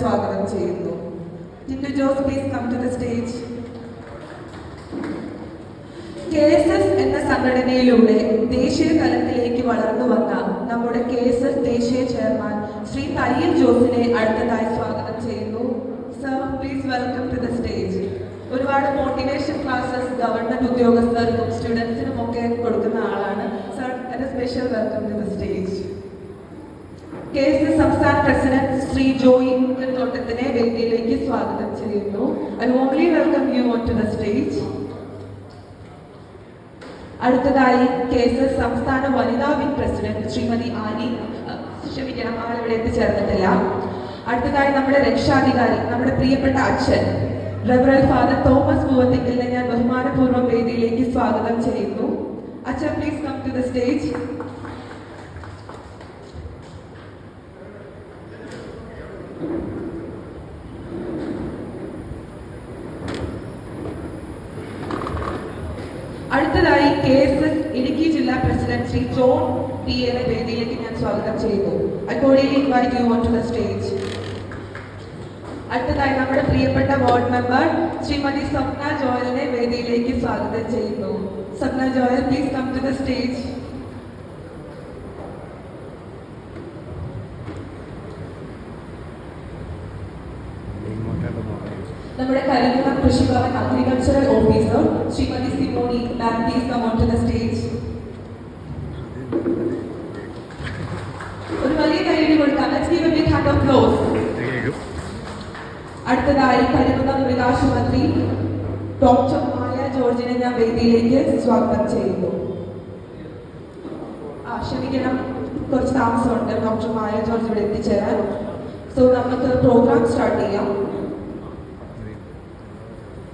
സ്വാഗതം ചെയ്യുന്നു. Tindu Jose please come to the stage K S S എന്ന സംഘടനയിലൂടെ ദേശീയ തലത്തിലേക്ക് വളർന്നു വന്ന നമ്മുടെ കെ എസ് എസ് ദേശീയ ചെയർമാൻ ശ്രീ തയ്യൽ ജോസിനെ അടുത്തതായി സ്വാഗതം ചെയ്യുന്നു. Sir please welcome to the stage ഒരുപാട് മോട്ടിവേഷൻ ക്ലാസ്സസ് ഗവൺമെന്റ് ഉദ്യോഗസ്ഥർക്കും സ്റ്റുഡൻസിനും ഒക്കെ കൊടുക്കുന്ന ആളാണ്. Sir special welcome to the stage K S S സംസ്ഥാന പ്രസിഡന്റ് ശ്രീ ജോയി തോട്ടത്തിനെ വേദിയിലേക്ക് സ്വാഗതം ചെയ്യുന്നു I welcome on to the stage അടുത്തതായി കേസ് സംസ്ഥാന വനിതാ വിംഗ് പ്രസിഡന്റ് ശ്രീമതി ആനി ക്ഷമിക്കണം ആളിവിടെ എത്തിച്ചേർന്നിട്ടില്ല. അടുത്തതായി നമ്മുടെ രക്ഷാധികാരി നമ്മുടെ പ്രിയപ്പെട്ട അച്ഛൻ റെവറൽ ഫാദർ തോമസ് പൂവത്തിക്കലിനെ ഞാൻ ബഹുമാനപൂർവം വേദിയിലേക്ക് സ്വാഗതം ചെയ്യുന്നു. അച്ഛൻ please come to the stage അടുത്തതായി കെ എസ് ഇടുക്കി ജില്ലാ president Shri John P A വേദിയിലേക്ക് ഞാൻ സ്വാഗതം ചെയ്യുന്നു. Accordingly invite you on to the stage അടുത്തതായി നമ്മുടെ പ്രിയപ്പെട്ട വാർഡ് മെമ്പർ ശ്രീമതി സ്വപ്ന ജോയലിനെ വേദിയിലേക്ക് സ്വാഗതം ചെയ്യുന്നു. Swapna Joel please come to the stage നമ്മുടെ Karikkulam Krishi Bhavan agricultural officer Shrimati Simoni ma'am please come on to the stage ഒരു വലിയ കൈയ്യടി കൊടുക്കാം let's give a big hand of claps അടുത്തതായി കരിക്കുളം മൃഗാശുപത്രി ഡോക്ടർ മായ ജോർജിനെ ഞാൻ വേദിയിലേക്ക് സ്വാഗതം ചെയ്യുന്നു ആ ക്ഷമിക്കണം കുറച്ച് താമസമുണ്ട് ഡോക്ടർ മായ ജോർജ് ഇവിടെ എത്തിച്ചേരാൻ സോ നമുക്ക് പ്രോഗ്രാം സ്റ്റാർട്ട് ചെയ്യാം